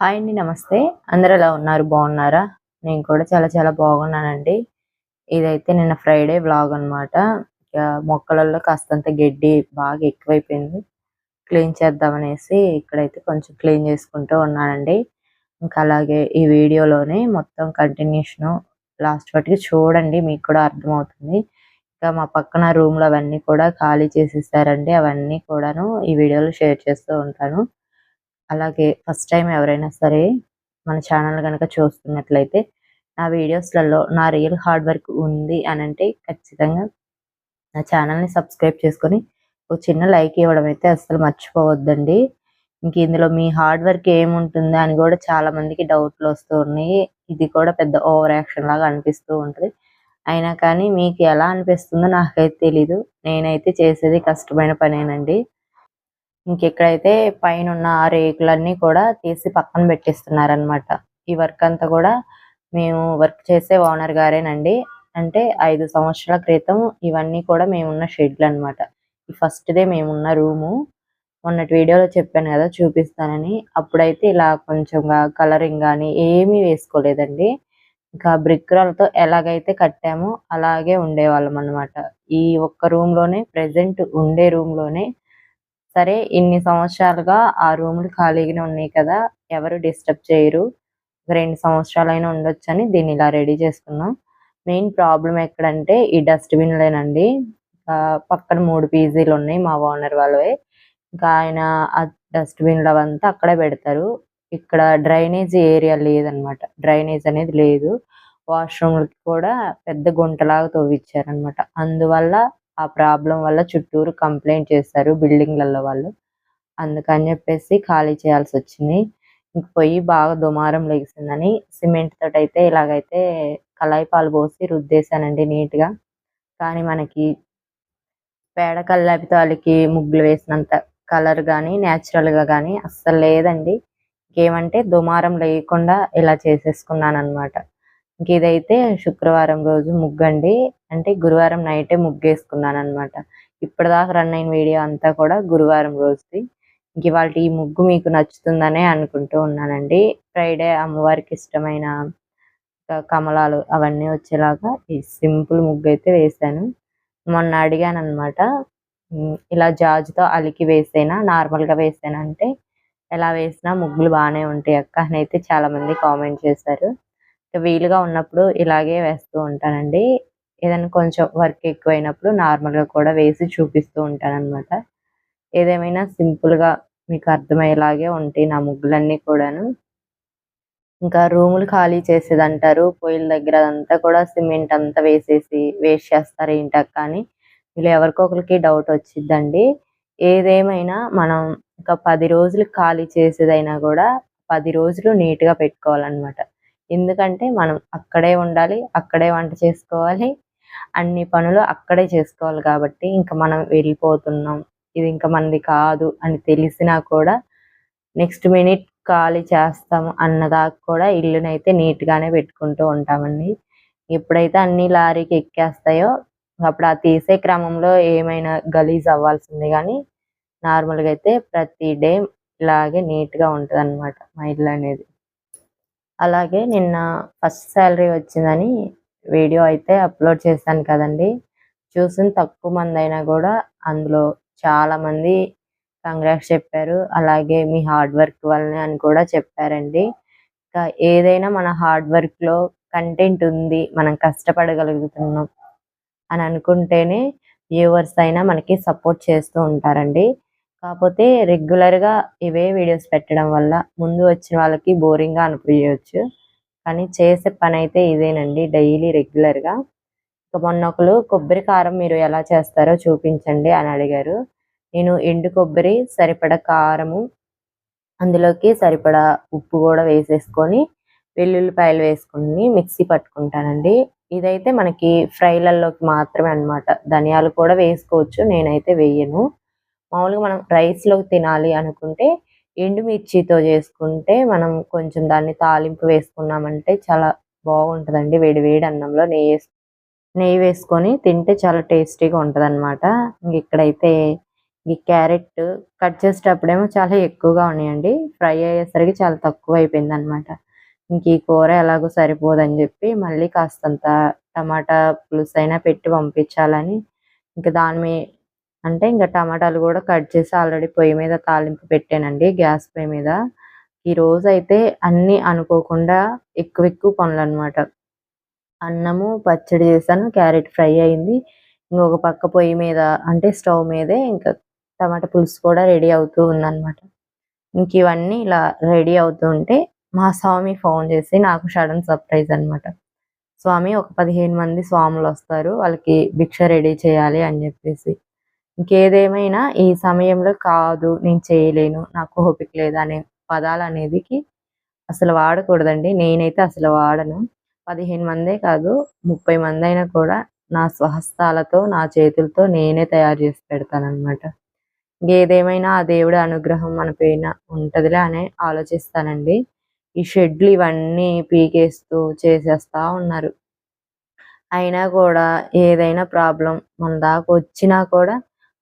Hi అండి నమస్తే. అందరు ఎలా ఉన్నారు? బాగున్నారా? నేను కూడా చాలా చాలా బాగున్నానండి. ఇదైతే నిన్న ఫ్రైడే వ్లాగ్ అన్నమాట. ఇక మొక్కలలో కాస్తంత గడ్డి బాగా ఎక్కువైపోయింది. క్లీన్ చేద్దామనేసి ఇక్కడైతే కొంచెం క్లీన్ చేసుకుంటూ ఉన్నానండి. ఇంకా అలాగే ఈ వీడియోలోనే మొత్తం కంటిన్యూషన్ లాస్ట్ వాటికి చూడండి మీకు కూడా అర్థమవుతుంది. ఇంకా మా పక్కన రూమ్లు అవన్నీ కూడా ఖాళీ చేసేసారండి. అవన్నీ కూడాను ఈ వీడియోలో షేర్ చేస్తూ ఉంటాను. అలాగే ఫస్ట్ టైం ఎవరైనా సరే మన ఛానల్ కనుక చూస్తున్నట్లయితే నా వీడియోస్లలో నా రియల్ హార్డ్ వర్క్ ఉంది అని అంటే ఖచ్చితంగా నా ఛానల్ని సబ్స్క్రైబ్ చేసుకొని ఒక చిన్న లైక్ ఇవ్వడం అయితే అస్సలు మర్చిపోవద్దండి. ఇంక ఇందులో మీ హార్డ్ వర్క్ ఏముంటుందా అని కూడా చాలా మందికి డౌట్లు వస్తూ ఉన్నాయి. ఇది కూడా పెద్ద ఓవర్ యాక్షన్ లాగా అనిపిస్తూ ఉంటుంది. అయినా కానీ మీకు ఎలా అనిపిస్తుందో నాకైతే తెలీదు. నేనైతే చేసేది కష్టమైన పనేనండి. ఇంకెక్కడైతే పైన ఉన్న ఆ రేకులన్నీ కూడా తీసి పక్కన పెట్టిస్తున్నారనమాట ఈ వర్క్ అంతా కూడా మేము వర్క్ చేసే ఓనర్ గారేనండి. అంటే ఐదు సంవత్సరాల క్రితం ఇవన్నీ కూడా మేమున్న షెడ్లు అనమాట ఈ ఫస్ట్ దే మేమున్న రూము. మొన్నటి వీడియోలో చెప్పాను కదా చూపిస్తానని. అప్పుడైతే ఇలా కొంచెంగా కలరింగ్ కానీ ఏమీ వేసుకోలేదండి. ఇంకా బ్రిక్ రాళ్ళతో ఎలాగైతే కట్టామో అలాగే ఉండేవాళ్ళం అనమాట ఈ ఒక్క రూమ్లోనే ప్రెసెంట్ ఉండే రూమ్లోనే సరే ఇన్ని సంవత్సరాలుగా ఆ రూములు ఖాళీగానే ఉన్నాయి కదా ఎవరు డిస్టర్బ్ చేయరు. రెండు సంవత్సరాలైనా ఉండొచ్చని దీన్ని ఇలా రెడీ చేసుకున్నాం. మెయిన్ ప్రాబ్లం ఎక్కడంటే ఈ డస్ట్బిన్లేనండి. పక్కన మూడు పీజీలు ఉన్నాయి మా ఓనర్ వాళ్ళవే. ఇంకా ఆయన ఆ డస్ట్బిన్లు అవంతా అక్కడే పెడతారు. ఇక్కడ డ్రైనేజ్ ఏరియా లేదనమాట. డ్రైనేజ్ అనేది లేదు. వాష్రూమ్లకి కూడా పెద్ద గుంటలాగా తవ్విచ్చారనమాట. అందువల్ల ఆ ప్రాబ్లం వల్ల చుట్టూరు కంప్లైంట్ చేశారు బిల్డింగ్లలో వాళ్ళు. అందుకని చెప్పేసి ఖాళీ చేయాల్సి వచ్చింది. ఇంక పొయ్యి బాగా దుమారం లెగిసిందని సిమెంట్ తోటి అయితే ఇలాగైతే కళాయి పాలు పోసి రుద్దేశానండి నీట్గా కానీ మనకి పేడ కల్లాపితాలకి వాళ్ళకి ముగ్గులు వేసినంత కలర్ కానీ న్యాచురల్గా కానీ అస్సలు లేదండి. ఇంకేమంటే దుమారం లేకుండా ఇలా చేసేసుకున్నాను అనమాట ఇంక ఇదైతే శుక్రవారం రోజు ముగ్గండి అంటే గురువారం నైటే ముగ్గేసుకున్నాను అనమాట ఇప్పటిదాకా రన్ అయిన వీడియో అంతా కూడా గురువారం రోజుది. ఇంక ఇవాళ ఈ ముగ్గు మీకు నచ్చుతుందనే అనుకుంటూ ఉన్నానండి. ఫ్రైడే అమ్మవారికి ఇష్టమైన కమలాలు అవన్నీ వచ్చేలాగా ఈ సింపుల్ ముగ్గు అయితే వేసాను. మొన్న అడిగాను అనమాట ఇలా జాజుతో అలికి వేసేనా? నార్మల్గా వేసేనా? అంటే ఎలా వేసినా ముగ్గులు బాగానే ఉంటాయి అక్క అని అయితే చాలా మంది కామెంట్ చేశారు. వీలుగా ఉన్నప్పుడు ఇలాగే వేస్తూ ఉంటానండి. ఏదైనా కొంచెం వర్క్ ఎక్కువైనప్పుడు నార్మల్గా కూడా వేసి చూపిస్తూ ఉంటానన్నమాట. ఏదేమైనా సింపుల్గా మీకు అర్థమయ్యేలాగే ఉంటాయి నా ముగ్గులన్నీ కూడాను. ఇంకా రూములు ఖాళీ చేసేది అంటారు పొయ్యిల దగ్గర అదంతా కూడా సిమెంట్ అంతా వేసేసి వేస్ట్ చేస్తారు ఏంటక్క అని. వీళ్ళు ఎవరికొకరికి డౌట్ వచ్చిందండి ఏదేమైనా మనం ఇంకా పది రోజులు ఖాళీ చేసేదైనా కూడా పది రోజులు నీట్గా పెట్టుకోవాలన్నమాట. ఎందుకంటే మనం అక్కడే ఉండాలి అక్కడే వంట చేసుకోవాలి. అన్ని పనులు అక్కడే చేసుకోవాలి కాబట్టి ఇంకా మనం వెళ్ళిపోతున్నాం. ఇది ఇంకా మనది కాదు అని తెలిసినా కూడా నెక్స్ట్ మినిట్ ఖాళీ చేస్తాము అన్నదాకా కూడా ఇల్లునైతే నీట్గానే పెట్టుకుంటూ ఉంటామండి. ఎప్పుడైతే అన్ని లారీకి ఎక్కేస్తాయో అప్పుడు ఆ తీసే క్రమంలో ఏమైనా గలీజ్ అవ్వాల్సింది కానీ నార్మల్గా అయితే ప్రతి డే ఇలాగే నీట్గా ఉంటుంది అనమాట మా ఇల్లు అనేది. అలాగే నిన్న ఫస్ట్ శాలరీ వచ్చిందని వీడియో అయితే అప్లోడ్ చేశాను కదండి. చూసిన తక్కువ మంది అయినా కూడా అందులో చాలా మంది కంగ్రాట్స్ చెప్పారు. అలాగే మీ హార్డ్ వర్క్ వల్లనే అని కూడా చెప్పారండి. ఇంకా ఏదైనా మన హార్డ్ వర్క్లో కంటెంట్ ఉంది మనం కష్టపడగలుగుతున్నాం అని అనుకుంటేనే వ్యూవర్స్ అయినా మనకి సపోర్ట్ చేస్తూ ఉంటారండి. కాకపోతే రెగ్యులర్గా ఇవే వీడియోస్ పెట్టడం వల్ల ముందు వచ్చిన వాళ్ళకి బోరింగ్గా అనిపించవచ్చు కానీ చేసే పని అయితే ఇదేనండి డైలీ రెగ్యులర్గా ఇక మొన్న ఒకరు కొబ్బరి కారం మీరు ఎలా చేస్తారో చూపించండి అని అడిగారు. నేను ఎండు కొబ్బరి సరిపడ కారము అందులోకి సరిపడా ఉప్పు కూడా వేసేసుకొని వెల్లుల్లిపాయలు వేసుకుని మిక్సీ పట్టుకుంటానండి. ఇదైతే మనకి ఫ్రైలల్లోకి మాత్రమే అన్నమాట. ధనియాలు కూడా వేసుకోవచ్చు నేనైతే వేయను. మామూలుగా మనం రైస్లోకి తినాలి అనుకుంటే ఎండుమిర్చితో చేసుకుంటే మనం కొంచెం దాన్ని తాలింపు వేసుకున్నామంటే చాలా బాగుంటుందండి. వేడి వేడి అన్నంలో నెయ్యి నెయ్యి వేసుకొని తింటే చాలా టేస్టీగా ఉంటుంది అనమాట ఇక్కడైతే ఈ క్యారెట్ కట్ చేసేటప్పుడేమో చాలా ఎక్కువగా ఉన్నాయండి. ఫ్రై అయ్యేసరికి చాలా తక్కువ అయిపోయింది అనమాట ఇంక ఈ కూర ఎలాగో సరిపోదని చెప్పి మళ్ళీ కాస్తంత టమాటా పులుసు అయినా పెట్టి పంపించాలని ఇంకా దాని మీ అంటే ఇంకా టమాటాలు కూడా కట్ చేసి ఆల్రెడీ పొయ్యి మీద తాలింపు పెట్టానండి గ్యాస్ పొయ్యి మీద. ఈ రోజు అయితే అన్ని అనుకోకుండా ఎక్కువ ఎక్కువ పనులు అనమాట అన్నము పచ్చడి చేశాను క్యారెట్ ఫ్రై అయింది. ఇంకొక పక్క పొయ్యి మీద అంటే స్టవ్ మీదే ఇంకా టమాటా పులుసు కూడా రెడీ అవుతూ ఉందన్నమాట. ఇంక ఇవన్నీ ఇలా రెడీ అవుతూ ఉంటే మా స్వామి ఫోన్ చేసి నాకు సడన్ సర్ప్రైజ్ అనమాట స్వామి ఒక పదిహేను మంది స్వాములు వస్తారు వాళ్ళకి భిక్ష రెడీ చేయాలి అని చెప్పేసి. ఇంకేదేమైనా ఈ సమయంలో కాదు నేను చేయలేను నాకు ఓపిక లేదు అనే పదాలు అనేది అసలు వాడకూడదండి. నేనైతే అసలు వాడను. పదిహేను మందే కాదు ముప్పై మంది అయినా కూడా నా స్వహస్తాలతో నా చేతులతో నేనే తయారు చేసి పెడతాను అనమాట ఏదేమైనా ఆ దేవుడి అనుగ్రహం మన పైన ఉంటుందిలే అని ఆలోచిస్తానండి. ఈ షెడ్లు ఇవన్నీ పీకేస్తూ చేసేస్తా ఉన్నారు. అయినా కూడా ఏదైనా ప్రాబ్లం మన దాకా వచ్చినా కూడా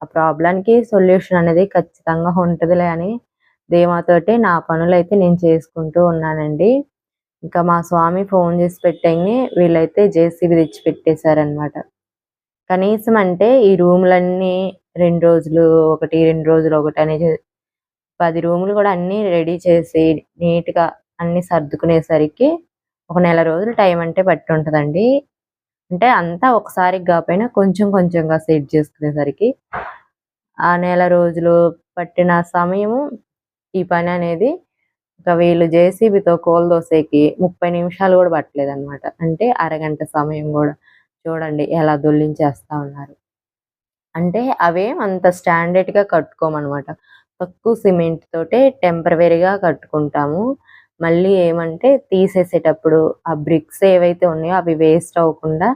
ఆ ప్రాబ్లంకి సొల్యూషన్ అనేది ఖచ్చితంగా ఉంటదిలే అని ధీమాతోటి నా పనులైతే నేను చేసుకుంటూ ఉన్నానండి. ఇంకా మా స్వామి ఫోన్ చేసి పెట్టండి వీళ్ళైతే జేసీబీ తెచ్చి పెట్టేశారనమాట కనీసం అంటే ఈ రూములన్నీ రెండు రోజులు ఒకటి రెండు రోజులు ఒకటి అనేది పది రూములు కూడా అన్నీ రెడీ చేసి నీట్గా అన్ని సర్దుకునేసరికి ఒక నెల రోజులు టైం అంటే పట్టి ఉంటుందండి అంటే అంతా ఒకసారి కాకపోయినా కొంచెం కొంచెంగా సెట్ చేసుకునేసరికి ఆ నెల రోజులు పట్టిన సమయము ఈ పని అనేది ఇంకా వీళ్ళు జేసీబీతో దోసేకి ముప్పై నిమిషాలు కూడా పట్టలేదు అనమాట అంటే అరగంట సమయం కూడా. చూడండి ఎలా దొల్లించేస్తా ఉన్నారు. అంటే అవేం అంత స్టాండర్డ్గా కట్టుకోమన్నమాట. తక్కువ సిమెంట్ తోటే టెంపరవరీగా కట్టుకుంటాము. మళ్ళీ ఏమంటే తీసేసేటప్పుడు ఆ బ్రిక్స్ ఏవైతే ఉన్నాయో అవి వేస్ట్ అవ్వకుండా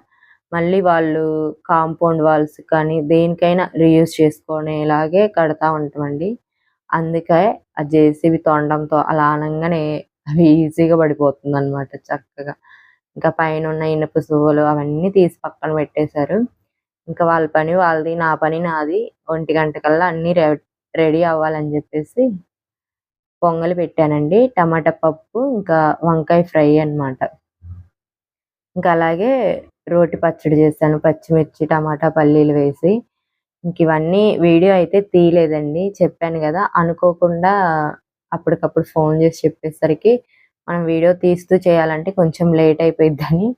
మళ్ళీ వాళ్ళు కాంపౌండ్ వాల్స్ కానీ దేనికైనా రీయూజ్ చేసుకునేలాగే కడతా ఉంటామండి. అందుకే ఆ జేసీబీ తొండంతో అలా అనగానే అవి ఈజీగా పడిపోతుంది అనమాట చక్కగా. ఇంకా పైన ఉన్న ఇనుప సువ్వలు అవన్నీ తీసి పక్కన పెట్టేశారు. ఇంకా వాళ్ళ పని వాళ్ళది నా పని నాది. ఒంటి గంట కల్లా అన్ని రెడీ అవ్వాలని చెప్పేసి పొంగలి పెట్టానండి. టమాటా పప్పు ఇంకా వంకాయ ఫ్రై అనమాట ఇంకా అలాగే రోటి పచ్చడి చేశాను. పచ్చిమిర్చి టమాటా పల్లీలు వేసి. ఇంక ఇవన్నీ వీడియో అయితే తీయలేదండి. చెప్పాను కదా అనుకోకుండా అప్పటికప్పుడు ఫోన్ చేసి చెప్పేసరికి మనం వీడియో తీస్తూ చేయాలంటే కొంచెం లేట్ అయిపోయిద్దని.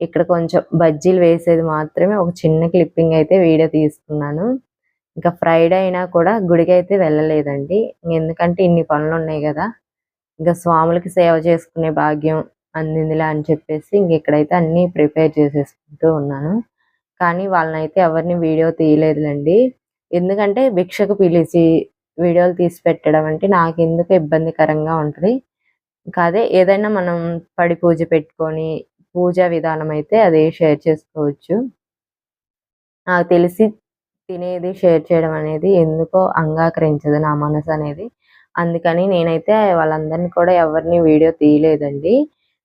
ఇక్కడ కొంచెం బజ్జీలు వేసేది మాత్రమే ఒక చిన్న క్లిప్పింగ్ అయితే వీడియో తీసుకున్నాను. ఇంకా ఫ్రైడే అయినా కూడా గుడికి అయితే వెళ్ళలేదండి. ఎందుకంటే ఇన్ని పనులు ఉన్నాయి కదా. ఇంకా స్వాములకి సేవ చేసుకునే భాగ్యం అందిందిలా అని చెప్పేసి ఇంక ఇక్కడైతే అన్ని ప్రిపేర్ చేసేసుకుంటూ ఉన్నాను. కానీ వాళ్ళనైతే ఎవరిని వీడియో తీయలేదులేండి. ఎందుకంటే భిక్షకు పిలిచి వీడియోలు తీసి పెట్టడం అంటే నాకు ఎందుకు ఇబ్బందికరంగా ఉంటుంది. ఇంకా అదే ఏదైనా మనం పడి పూజ పెట్టుకొని పూజా విధానం అయితే అదే షేర్ చేసుకోవచ్చు. నాకు తెలిసి తినేది షేర్ చేయడం అనేది ఎందుకో అంగాకరించదు నా మనసు అనేది. అందుకని నేనైతే వాళ్ళందరినీ కూడా ఎవరిని వీడియో తీయలేదండి.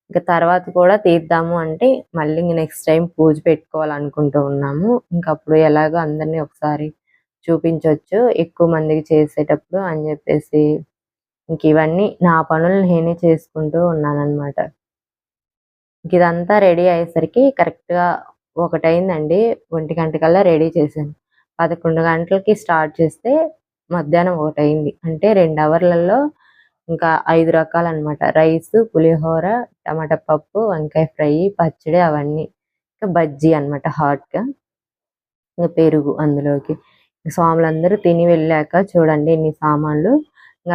ఇంకా తర్వాత కూడా తీద్దాము అంటే మళ్ళీ నెక్స్ట్ టైం పూజ పెట్టుకోవాలనుకుంటూ ఉన్నాము. ఇంకా అప్పుడు ఎలాగో అందరినీ ఒకసారి చూపించవచ్చు ఎక్కువ మందికి చేసేటప్పుడు అని చెప్పేసి ఇంక ఇవన్నీ నా పనులు నేనే చేసుకుంటూ ఉన్నానన్నమాట. ఇదంతా రెడీ అయ్యేసరికి కరెక్ట్గా ఒకటైందండి. ఒంటి గంట కల్లా రెడీ చేశాను. పదకొండు గంటలకి స్టార్ట్ చేస్తే మధ్యాహ్నం ఒకటైంది అంటే రెండు అవర్లలో ఇంకా ఐదు రకాలు అనమాట రైస్ పులిహోర టమాటా పప్పు వంకాయ ఫ్రై పచ్చడి అవన్నీ. ఇంకా బజ్జీ అనమాట హాట్గా. ఇంకా పెరుగు అందులోకి. స్వాములందరూ తిని వెళ్ళాక చూడండి ఇన్ని సామాన్లు.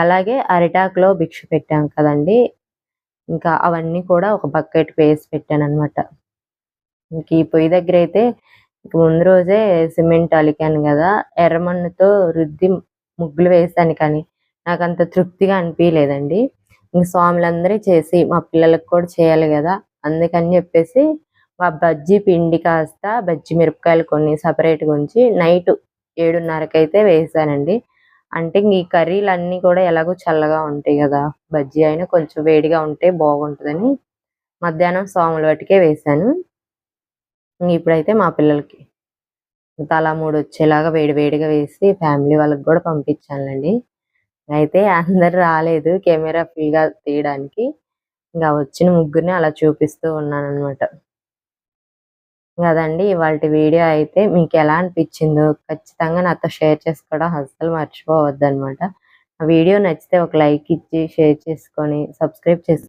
అలాగే అరిటాకులో భిక్ష పెట్టాం కదండి. ఇంకా అవన్నీ కూడా ఒక బకెట్ వేసి పెట్టాను అనమాట ఇంక ఈ పొయ్యి దగ్గర అయితే ముందు రోజే సిమెంట్ అలికాను కదా ఎర్రమన్నుతో రుద్ది ముగ్గులు వేసాను కానీ నాకు అంత తృప్తిగా అనిపించలేదండి ఇంక స్వాములందరూ చేసి మా పిల్లలకు కూడా చేయాలి కదా అందుకని చెప్పేసి మా బజ్జీ పిండి కాస్త బజ్జి మిరపకాయలు కొన్ని సపరేట్గా ఉంచి నైట్ ఏడున్నరకైతే వేసానండి. అంటే ఈ కర్రీలు అన్నీ కూడా ఎలాగో చల్లగా ఉంటాయి కదా బజ్జీ అయినా కొంచెం వేడిగా ఉంటే బాగుంటుందని మధ్యాహ్నం సోముల వాటికే వేసాను. ఇప్పుడైతే మా పిల్లలకి తలా మూడు వచ్చేలాగా వేడి వేడిగా వేసి ఫ్యామిలీ వాళ్ళకి కూడా పంపించానండి అయితే అందరు రాలేదు కెమెరా ఫుల్గా తీయడానికి. ఇంకా వచ్చిన ముగ్గురిని అలా చూపిస్తూ ఉన్నాను కదండి అదండి ఇవాళ వీడియో అయితే మీకు ఎలా అనిపించిందో ఖచ్చితంగా నాతో షేర్ చేసుకోవడం అస్సలు మర్చిపోవద్దు అనమాట ఆ వీడియో నచ్చితే ఒక లైక్ ఇచ్చి షేర్ చేసుకొని సబ్స్క్రైబ్ చేసుకో